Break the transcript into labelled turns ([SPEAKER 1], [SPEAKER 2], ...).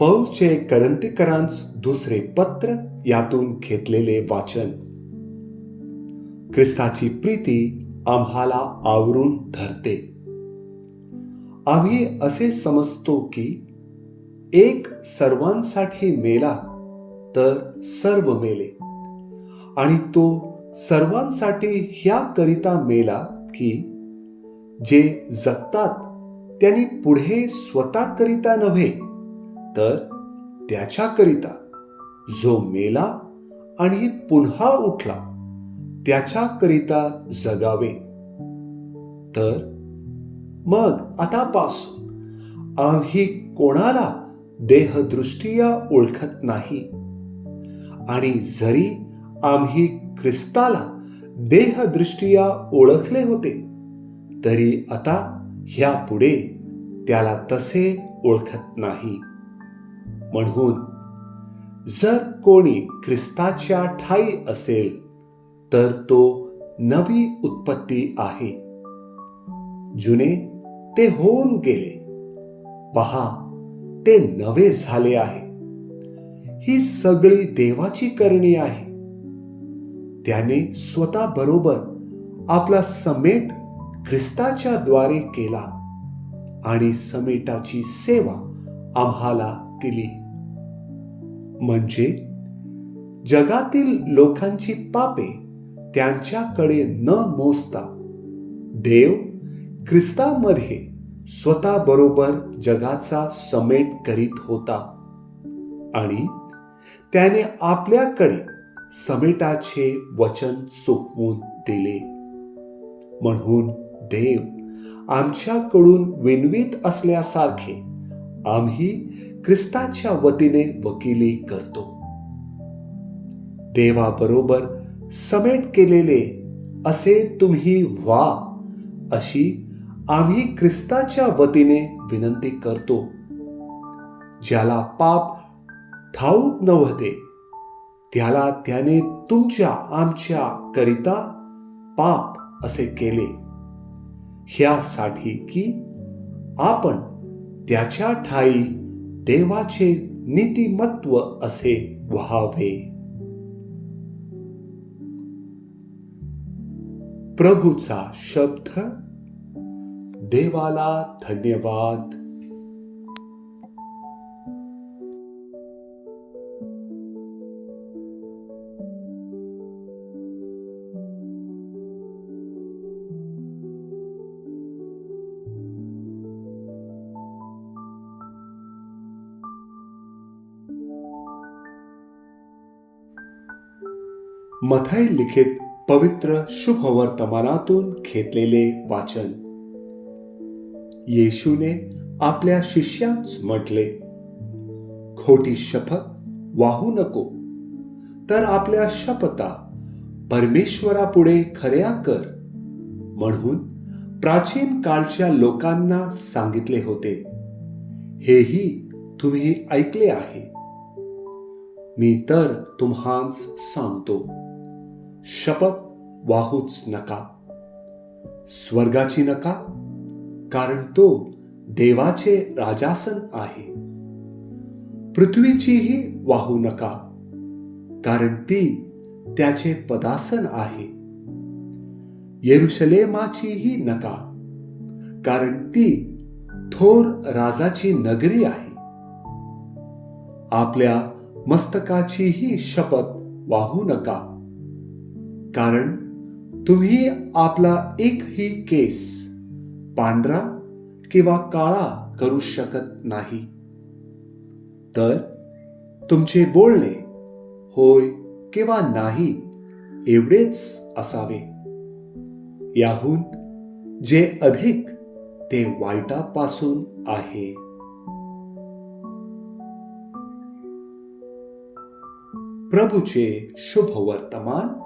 [SPEAKER 1] पौलचे करंतीकरांस दुसरे पत्र यातून घेतलेले वाचन. ख्रिस्ताची प्रीती आम्हाला आवरून धरते. आम्ही असे समजतो की एक सर्वांसाठी मेला तर सर्व मेले. आणि तो सर्वांसाठी ह्या करिता मेला की जे जगतात त्यांनी पुढे स्वतःकरिता नव्हे. तर त्याच्याकरिता जो मेला आणि पुन्हा उठला त्याच्याकरिता जगावे. तर मग आतापासून आम्ही कोणाला देहदृष्टीया ओळखत नाही. आणि जरी आम्ही ख्रिस्ताला देहदृष्टीया ओळखले होते तरी आता ह्यापुढे त्याला तसे ओळखत नाही. म्हणून जर कोणी ख्रिस्ताच्या ठाई असेल तर तो नवी उत्पत्ती आहे. जुने ते होऊन गेले. पहा ते नवे झाले आहे. ही सगळी देवाची करणी आहे. त्याने स्वतः बरोबर आपला समेट ख्रिस्ताच्या द्वारे केला आणि समेटाची सेवा आम्हाला दिली म्हणजे जगातील लोकांची पापे त्यांच्याकडे न मोजता देव ख्रिस्तामध्ये स्वतः बरोबर जगाचा समेट करीत होता. आणि त्याने आपल्याकडे समेटाचे वचन सोपवून दिले. म्हणून देव आमच्याकडून विनवीत असल्यासारखे आम्ही ख्रिस्ताच्या वतीने वकिली करतो. देवाबरोबर समेट केलेले असे तुम्ही व्हा अशी आम्ही ख्रिस्ताच्या वतीने विनंती करतो. ज्याला पाप ठाऊक नव्हते त्याला त्याने तुमच्या आमच्या करिता पाप असे केले. ह्यासाठी की आपण त्याच्या ठाई देवाचे नीतिमत्व असे व्हावे. प्रभूचा शब्द देवाला धन्यवाद. मथाई लिखित पवित्र शुभ वर्तमानातून घेतलेले वाचन. येशूने आपल्या शिष्यांस म्हटले खोटी शपथ वाहू नको तर आपल्या शपथा परमेश्वरापुढे खऱ्या कर. म्हणून प्राचीन काळच्या लोकांना सांगितले होते हेही तुम्ही ऐकले आहे. मी तर तुम्हास सांगतो. शपथ वाहूच नका. स्वर्गाची नका कारण तो देवाचे राजासन आहे. पृथ्वीचीही वाहू नका कारण ती त्याचे पदासन आहे. येरुशलेमाचीही नका कारण ती थोर राजाची नगरी आहे. आपल्या मस्तकाचीही शपथ वाहू नका. कारण तुम्ही आपला एकही केस पांढरा किंवा काळा करू शकत नाही. तर तुमचे बोलणे होय किंवा नाही एवढेच असावे. याहून जे अधिक ते वाईटापासून आहे. प्रभूचे शुभ वर्तमान